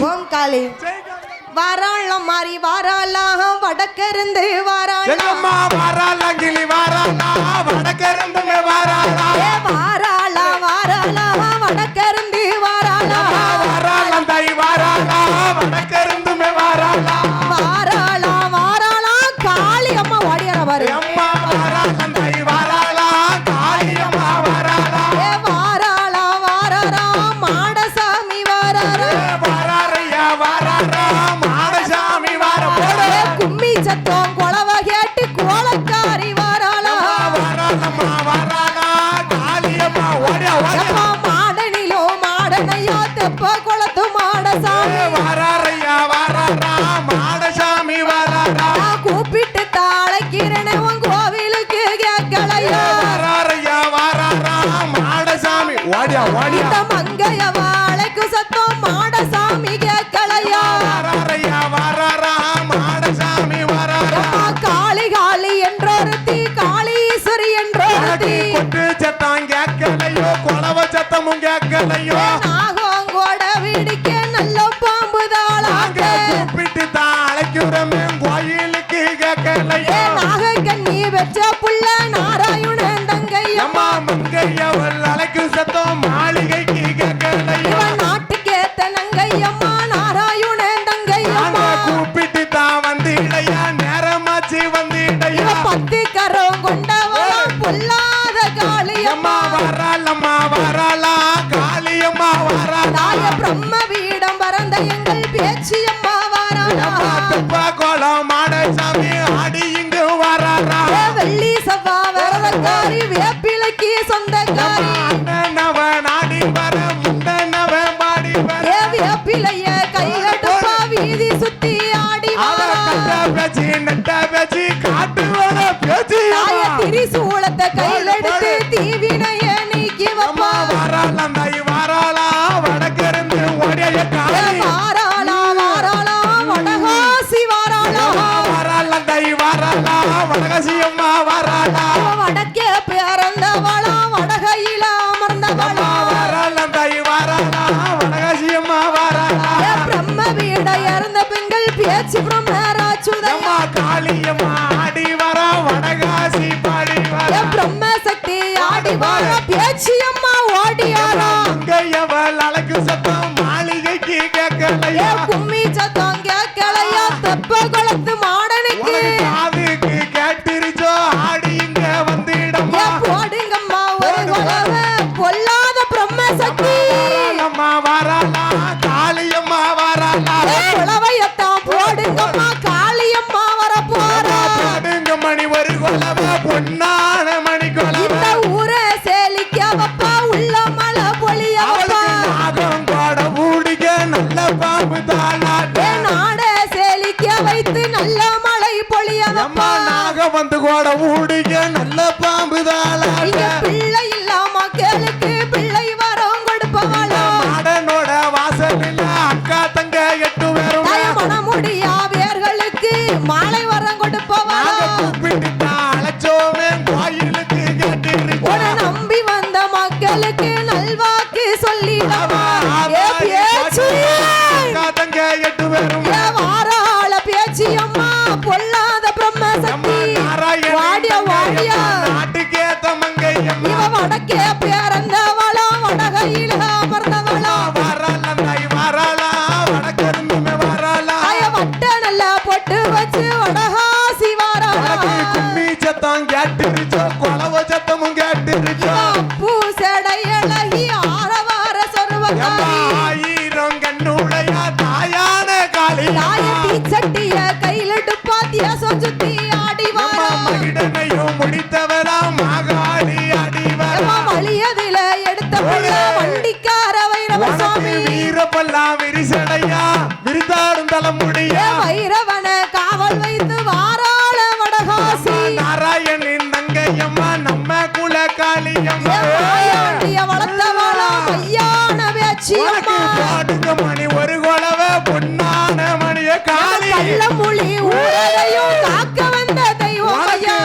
ஓம் காளி வாராளம் மாறி வாராளாக வடக்கிருந்து வாராளம் வாராளம் கிளி வாராளா வடக்கிருந்து வாராளா. ஆகோங்கோட விடிக்க நல்ல பாம்பு தாளாக்க. கூப்பிட்டு தாளைக்குறமே கோயிலுக்கு கேட்கலையோ? நாக கண்ணி நாராயணன் தங்கையம்மா. மங்கையவள் அலை சக்தி ஆடி வாழ பேச்சியம்மா ஓடியாரா ಮಾಡವು ಹುಡುಗಿ உனக்கு பாட்டுக்கு மணி ஒரு கொலவ பொன்னான மணிய காளி முழி ஊரையும் காக்க வந்த தெய்வம் ஐயா.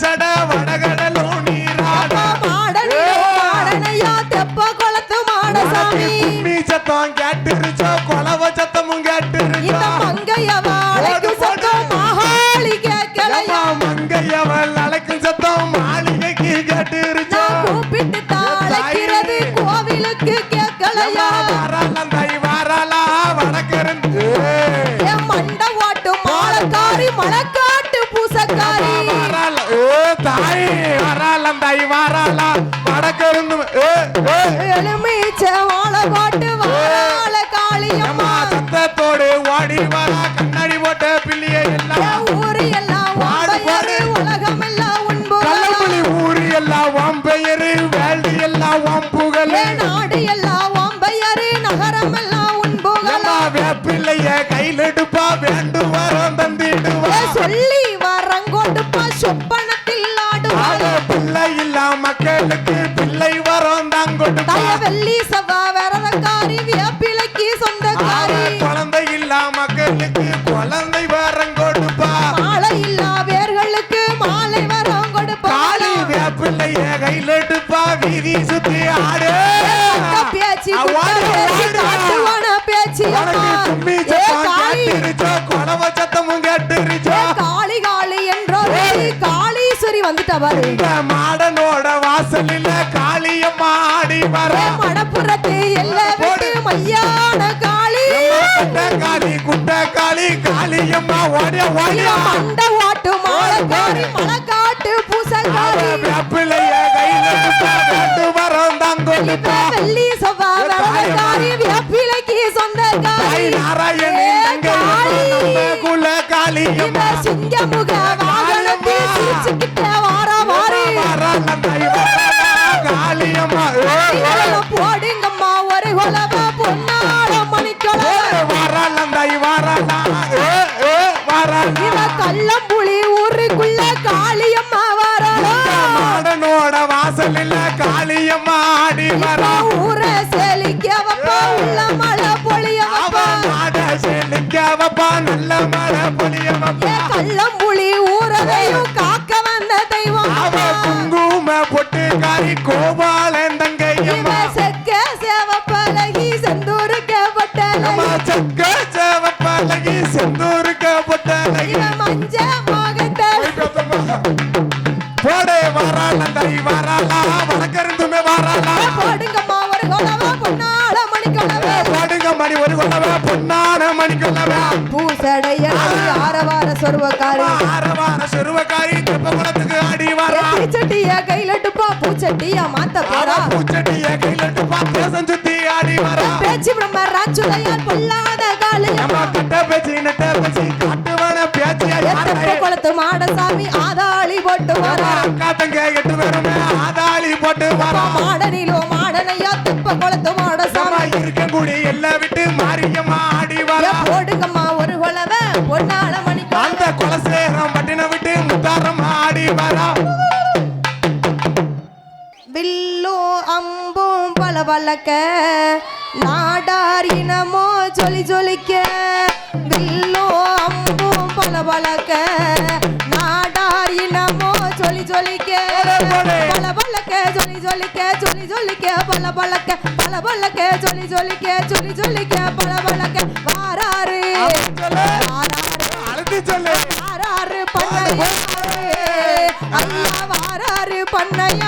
சட வடகடலும் நீராடா. மாடனே மாடனையா தெப்ப குளத்து மாடசாமி மீச்சத்தான் கேட்டுருச்சோ கொலவச்ச ஐ வராலந்தாய் வராலா சுத்தி ஆடு பேச்சு பேச்சு குணவ காளி. காளி என்றோ காளீஸ்வரி வந்துட்டா பாரு மாடனோட வாசலில் காளியம்மா ஆடி வர. மடப்புறத்து எல்லாம் மையான காளி. காளி குட்ட காளி காளியம்மா ஓடிய ஓடிய. மண்ட ஓட்டு மாலை காரி காட்டு பூசல் காளி கொடுத்தா வெள்ளி செவ்வா வரவக்காரி சிங்க முகவா கோபாலன் தங்கையம்மா. சக்க சேவப்பழகி செந்தூருக்க பொட்டலகி. சக்க சேவப்பழகி செந்தூருக்க பொட்டலகி. மஞ்ச மோகத்தல. போடே வாராளன் தை வாராளா. வடக்கருந்துமே வாராளா. போடுங்கம்மா ஒரு கொலவா பொன்னாள பூச்சட்டியா மாத்த போறா? பூச்சட்டிய கையிலட்டு பாத்து செஞ்சுத்தி ஆடி வரா பேச்சு பிரம்ம ராச்சுதையால் பொல்லாத காலையா கட்ட பேச்சு நட்ட பேச்சு கட்டுவன பேச்சு எத்தப்பு குளத்து மாடசாமி ஆதாளி போட்டு வரா. காத்தங்க எட்டு பேரும் பல பழக்க பல பழக்க சொல்லி சொல்லிக்க சொல்லி சொல்லிக்க பல வாராரு. வாராரு பண்ணையாரு. வாராரு பண்ணையா.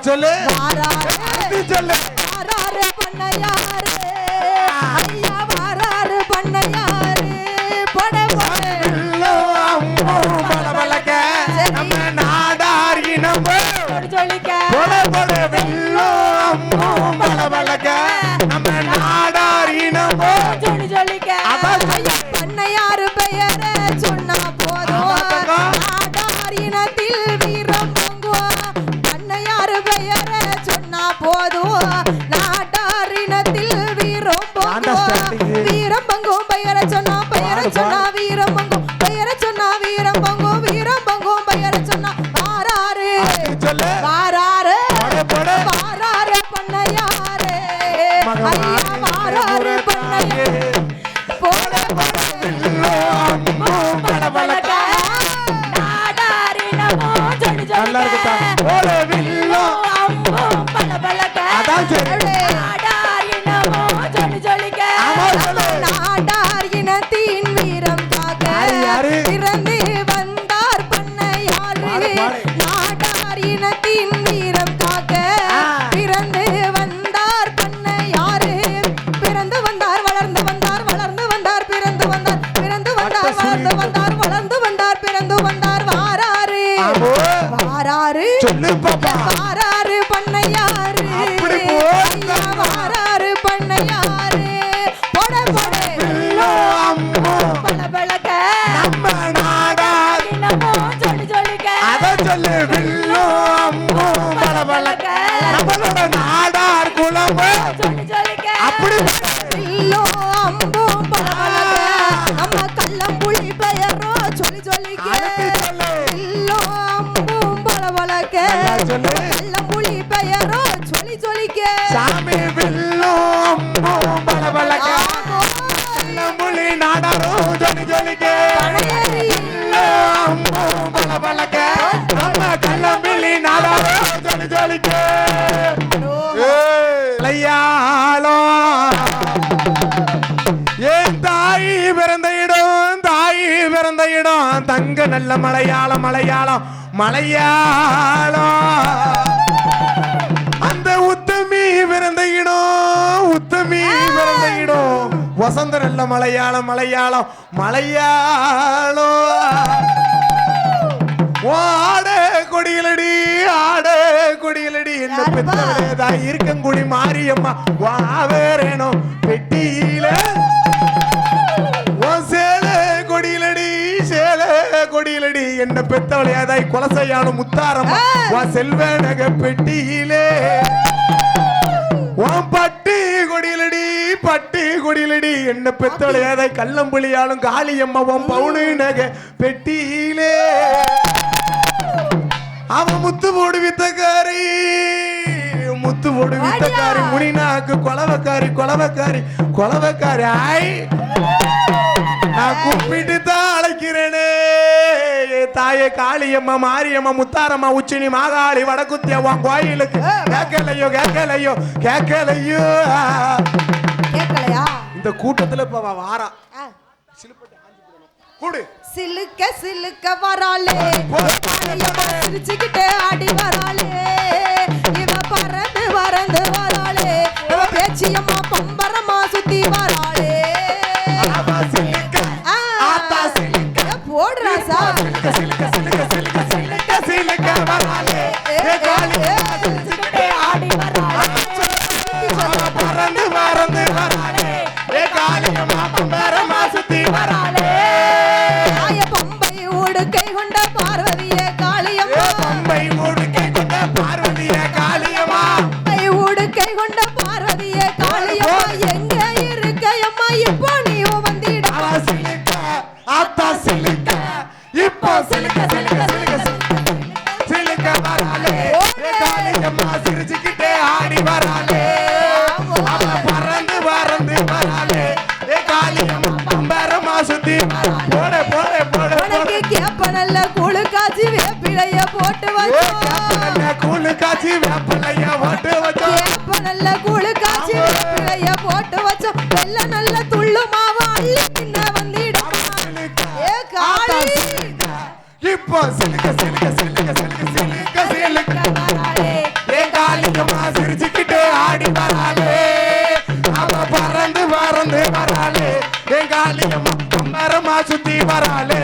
சொல்லு. சொல்லு. வராரு பண்ணையாரு. ஐயா வராரு பண்ணையாரு. பட. பட நாடார் இனம் சொல்லிக்க Bye. நல்ல மலையாளம் மலையாளம் மலையாளம். அந்த உத்தமி பிறந்த இடம் உத்தமி பிறந்த இடம். வசந்த நல்ல மலையாளம் மலையாளம் மலையாளம். ஆடே கொடியிலடி ஆடே கொடியிலடி. என்ன? பெத்தவளேதா இருக்கங்குடி மாரியம்மா. வா வேறேனோ பெட்டியில என்ன பெத்தவளையாதாய் கொலசையாலும் முத்தாரம்மா வா செல்வ நக பெட்டியிலே. உன் பட்டு கொடியிலடி பட்டு கொடியிலடி என்ன பெத்தவளையாதாய் கள்ளம்புலியாலும் காளியம்மா உன் பவுனு நகை பெட்டியிலே. அவன் முத்து போடு வித்தக்காரி முத்து போடு வித்தக்காரி முனிநாக்கு கொலவக்காரி கொலவக்காரி கொலவக்காரி. ஆய் நான் ஏ தாயே காளியம்மா மாரியம்மா முத்தாரம்மா உச்சினி மாகாளி வடக்குத்தியா உன் கோயிலுக்கு. கேட்கலையோ கேட்கலையோ கேட்கலையோ. கேட்கலையா? இந்த கூட்டத்துல இப்ப வாரா. கூடு. சிலுக்க சிலுக்க வராளே. காளியம்மா சிரிச்சுக்கிட்டே ஆடி வராளே. இவ பறந்து பறந்து வராளே. இவ பேச்சியம்மா பம்பரமா சுத்தி வராளே. காளியம்மா சிரிச்சுக்கிட்டே ஆடி அவ பறந்து காய்ச்சி வேப்பலைய ஓட்டு வச்சோம். கேப்ப நல்ல கூழு காய்ச்சி வேப்பிலைய போட்டு வச்சோம். வெள்ள நல்ல துள்ளு மாவு அள்ளி தின்ன வந்திடமா? ஏ காளி. இப்போ சிலுக்க சிலுக்க சிலுக்க சிலுக்க சிலுக்க சிலுக்க. வராளே. ஏ காளியம்மா சிரிச்சுக்கிட்டு ஆடி வராளே. அவ பறந்து பறந்து வராளே. ஏ காளியம்மா மரமா சுத்தி வராளே.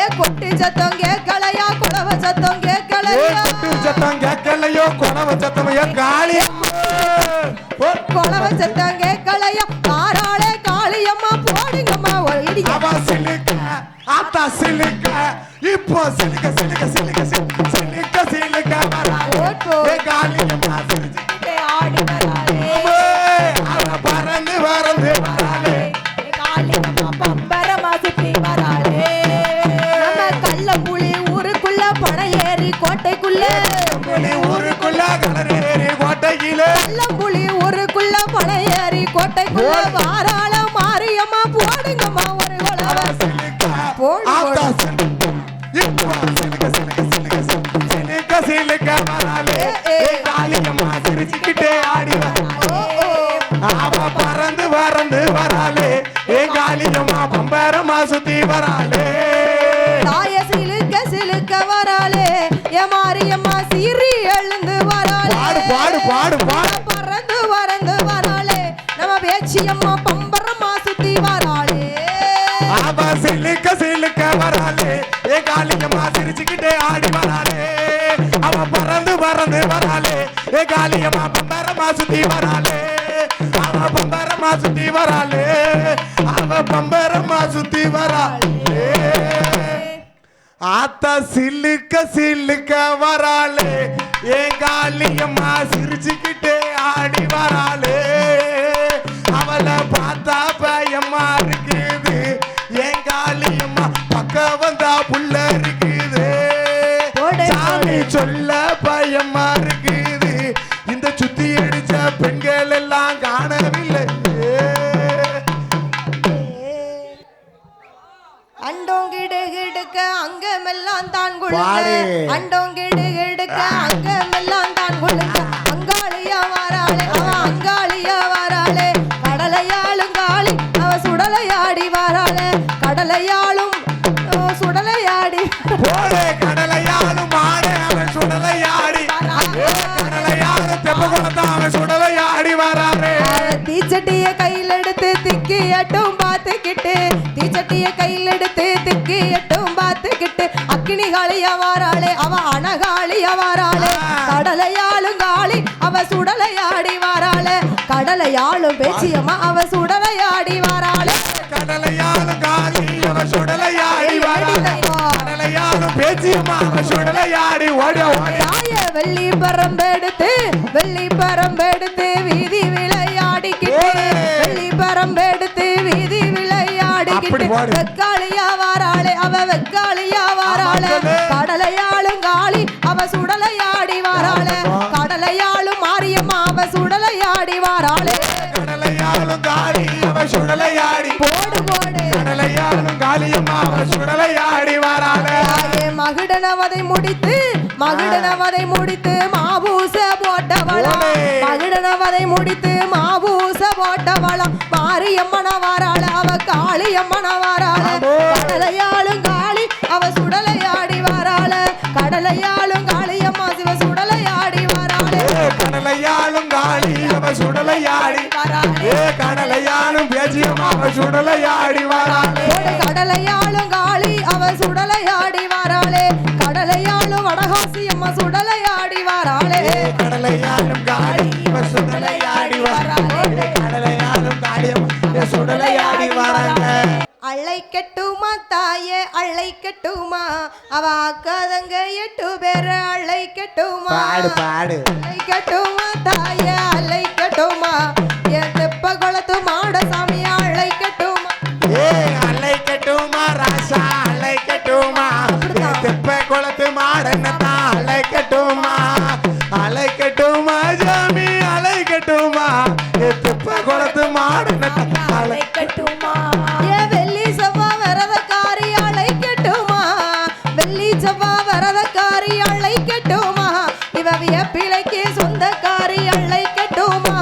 ஏ கொட்டி சத்தம் கேட்கலையா சத்தம் கேட்கலையோ? கொலவ சத்தம் ஓ, குழவ சத்தம் கேட்கலையா? காராளே காளியம்மா போடுங்கம்மா ஒரு இடி அவ சிலுக்க ஆத்தா சிலுக்க இப்போ சிலுக்க சிலுக்க சிலுக்க சிலுக்க சிலுக்க சிலுக்க காளியம்மா சிரிச்சுக்கிட்டு கோட்டைக்குள்ள புலி ஊருக்குள்ள கலரேறி கோட்டையிலே. பள்ளம்புலி ஊருக்குள்ள பழையேறி கோட்டைக்குள்ள வாராள மாரியம்மா போடுங்கம்மா ஒரு சிரிச்சுக்கிட்டே ஆடி. அவ பறந்து பறந்து வராளே. ஏ பம்பரமா சுத்தி வராளே. தாய சிலுக்க சிலுக்க வராளே. பாடு பாடு. பறந்து பறந்து வராளே. நம்ம பேச்சியம்மா பம்பரமா சுத்தி வராளே. அவ சிலுக்க சிலுக்க வராளே. ஏ காளியம்மா சிரிச்சுக்கிட்டே ஆடி வராளே. அவ பறந்து பறந்து வராளே. ஏ காளியம்மா பம்பரமா சுத்தி வராளே. அவ பம்பரமா சுத்தி வராளே. அவ பம்பரமா சுத்தி வராளே. ஆத்தா சில்லுக்க சில்லுக்க வராளே. ஏன் காலியம்மா சிரிச்சுக்கு கையில் எடுத்து திக்கி எட்டும் பார்த்துக்கிட்டு அக்கினி காளியா வாராளே அவ அனகாளியா வாராளே கடலையாளும் காளி அவ சுடலையாடி வாராளே கடலையாளும் பேச்சியம்மா அவ சுடலையாடி வாராளே கடலையாடும் காளி அவன் சுடலையாடி கடலையாடும் பேச்சியம்மா அவன் சுடலையாடி ஓட வெள்ளி பரம்பெடுத்து வெள்ளி பரம்பெடுத்து வெக்காளியா வாராளே அவ வெக்காளியா வாராளே. கடலையாளும் காளி அவ சுடலையாடி வாராளே. கடலையாளும் மாரியம்மா அவ சுடலையாடி வாராளே. கடலையாடும் காளி அவன் சுடலையாடி. போடு போடு. கடலையாடும் காளியம்மா அவன் சுடலையாடி வராளே. மகுடனவதை முடித்து மகுடனவதை முடித்து மாபூச போட்டவளம் முடித்து மாபூச போட்டவளம் மாரியம்மன வாராள அவ காளியம்மன வாராள. கடலையாளும் காளி அவ சுடலையாடி வாராள. கடலையாளும் காளியம்மா சிவ சுடலையாடி வாராளே. ஏ, கடலையாடும் காளி அவன் சுடலையாடி வாராளே. ஏ கடலையாடும் பேச்சியம்மா அவன் சுடலையாடி வராளே. கடலையாளும் காளி அவ சுடலையாடி வாராளே அம்மா சுடலையாடி வாராளே. கடலையாடும் காளி இவன் சுடலையாடி வராளே. காளியம் இவன் சுடலையாடி வராங்க. அள்ளை கட்டுமா தாயே அள்ளை கட்டுமா? அவ அக்காதங்க எட்டு பேர் அள்ளை கட்டுமா? பாடு பாடு. அள்ளை கட்டுமா தாயே அள்ளை கட்டுமா? என் தெப்ப குளத்து மாட சாமி கட்டுமா ஜாமி? அலை கட்டுமா? தெப்ப குளத்து மாடனத்தான் அலை கட்டுமா? ஏ வெள்ளி செவ்வா வரதக்காரி அலை கட்டுமா? வெள்ளி செவ்வா வரதக்காரி அலை கட்டுமா? இவ வியப்பிலைக்கு சொந்தக்காரி அள்ளை கட்டுமா?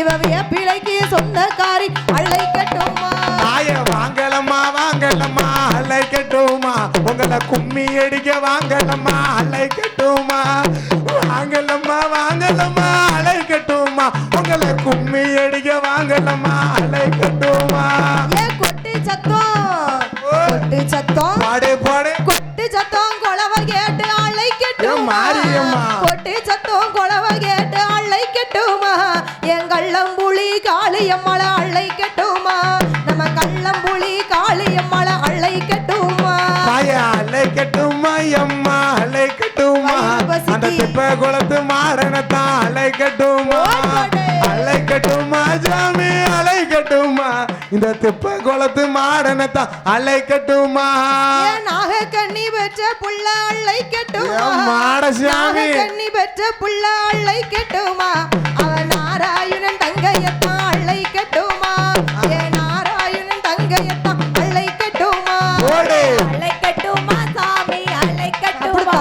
இவ வியப்பிலைக்கு சொந்தக்காரி அள்ளை கட்டுமா? தாய வாங்கலம்மா வாங்கலம்மா அலை கட்டுமா? உங்களை கும்மி அடிக்க வாங்கலம்மா. கேட்டு அழைக்கட்டுமா கொட்டு சத்தம் குழவ கேட்டு அழைக்கட்டுமா என் கள்ளம்புளி காளியம்மள அழைக்கட்டுமா நம்ம கள்ளம்புளி காளியம்மள அழைக்கட்டுமா அழைக்கட்டுமா எம்மா அழைக்கட்டுமா அந்த திப்ப குளத்து மாறனத்தான் அழைக்கட்டுமா அழைக்கட்டுமா சாமி அழைக்கட்டுமா இந்த திப்ப குளத்து மாறனத்தான் அழைக்கட்டுமா கண்ணி பெற்ற புள்ளாளை கெட்டுமா? கண்ணி பெற்ற புள்ளாளை கெட்டுமா? அவன் நாராயணன் தங்கையத்தா அள்ளை கெட்டுமா? ஏன் நாராயணன் தங்கையத்தா அள்ளை கெட்டுமா? அள்ளை கெட்டுமா சாமி? அள்ளை கெட்டுமா?